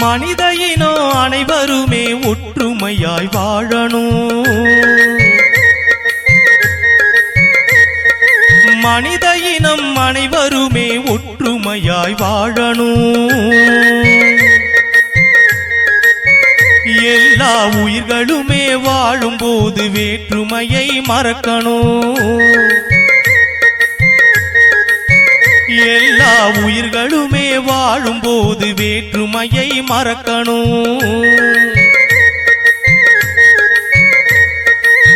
மனித இனம் அனைவருமே ஒற்றுமையாய் வாழணும். மனித இனம் அனைவருமே ஒற்றுமையாய் வாழணும். எல்லா உயிர்களுமே வாழும்போது வேற்றுமையை மறக்கணும். எல்லா உயிர்களுமே வாழும்போது வேற்றுமையை மறக்கணும்.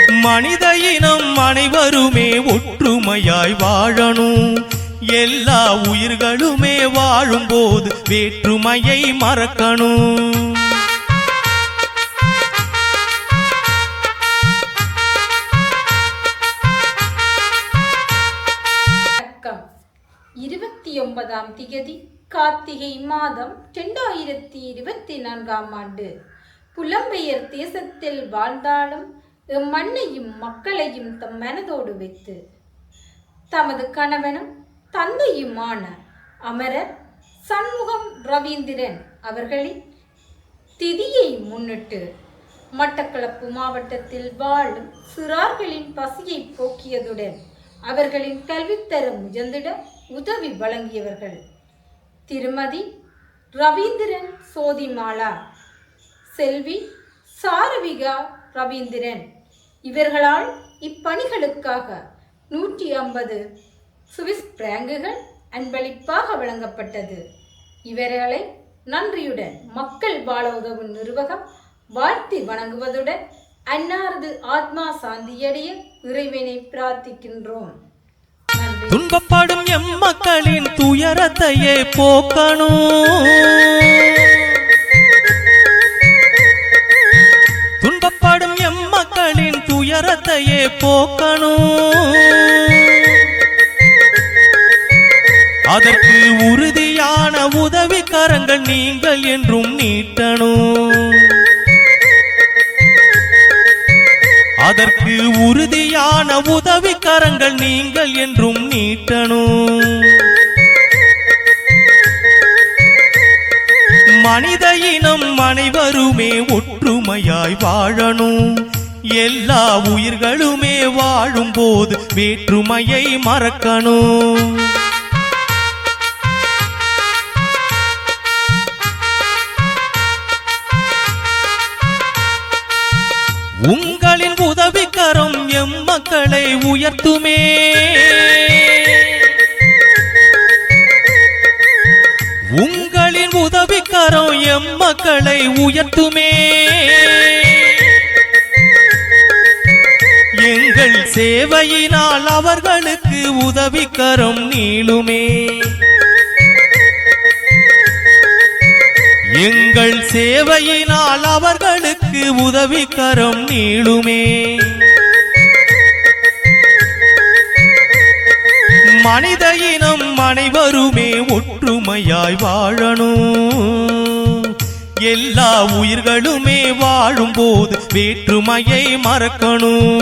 மனித இனம் அனைவருமே ஒற்றுமையாய் வாழணும். எல்லா உயிர்களுமே வாழும்போது வேற்றுமையை மறக்கணும். இருபத்தி ஒன்பதாம் திகதி கார்த்திகை மாதம் இரண்டாயிரத்தி இருபத்தி நான்காம் ஆண்டு. புலம்பெயர் தேசத்தில் வாழ்ந்தாலும் எம் மண்ணையும் மக்களையும் தம் மனதோடு வைத்து தமது கணவனும் தந்தையுமான அமரர் சண்முகம் ரவீந்திரன் அவர்களின் திதியை முன்னிட்டு மட்டக்களப்பு மாவட்டத்தில் வாழும் சிறார்களின் பசியை போக்கியதுடன் அவர்களின் கல்வித்தரம் உயர்ந்திட உதவி வழங்கியவர்கள். திருமதி ரவீந்திரன் சோதிமாலா செல்வி சாரவிகா ரவீந்திரன். இவர்களால் இப்பணிகளுக்காக நூற்றி ஐம்பது சுவிஸ் பிராங்குகள் அன்பளிப்பாக வழங்கப்பட்டது. இவர்களை நன்றியுடன் மக்கள் வாழ உதவும் நிர்வாகம் வாழ்த்தி வணங்குவதுடன் அன்னாரது ஆத்மா சாந்தியடைய இறைவனை பிரார்த்திக்கின்றோம். துன்பப்படும் எம் மக்களின் துயரத்தையே போக்கணும். துன்பப்படும் எம் மக்களின் துயரத்தையே போக்கணும். அதற்கு உறுதியான உதவி கரங்கள் நீங்கள் என்றும் நீட்டணும். அதற்கு உறுதியான உதவி கரங்கள் நீங்கள் என்றும் நீட்டணும். மனித இனம் அனைவருமே ஒற்றுமையாய் வாழணும். எல்லா உயிர்களுமே வாழும்போது வேற்றுமையை மறக்கணும். உங்களின் உதவிக்கரம் எம் மக்களை உயர்த்துமே. உங்களின் உதவிக்கரம் எம் மக்களை உயர்த்துமே. எங்கள் சேவையினால் அவர்களுக்கு உதவிக்கரம் நீளுமே. எங்கள் சேவையினால் அவர்களுக்கு உதவிக்கரம் நீளுமே. மனித இனம் அனைவருமே ஒற்றுமையாய் வாழணும். எல்லா உயிர்களுமே வாழும்போது வேற்றுமையை மறக்கணும்.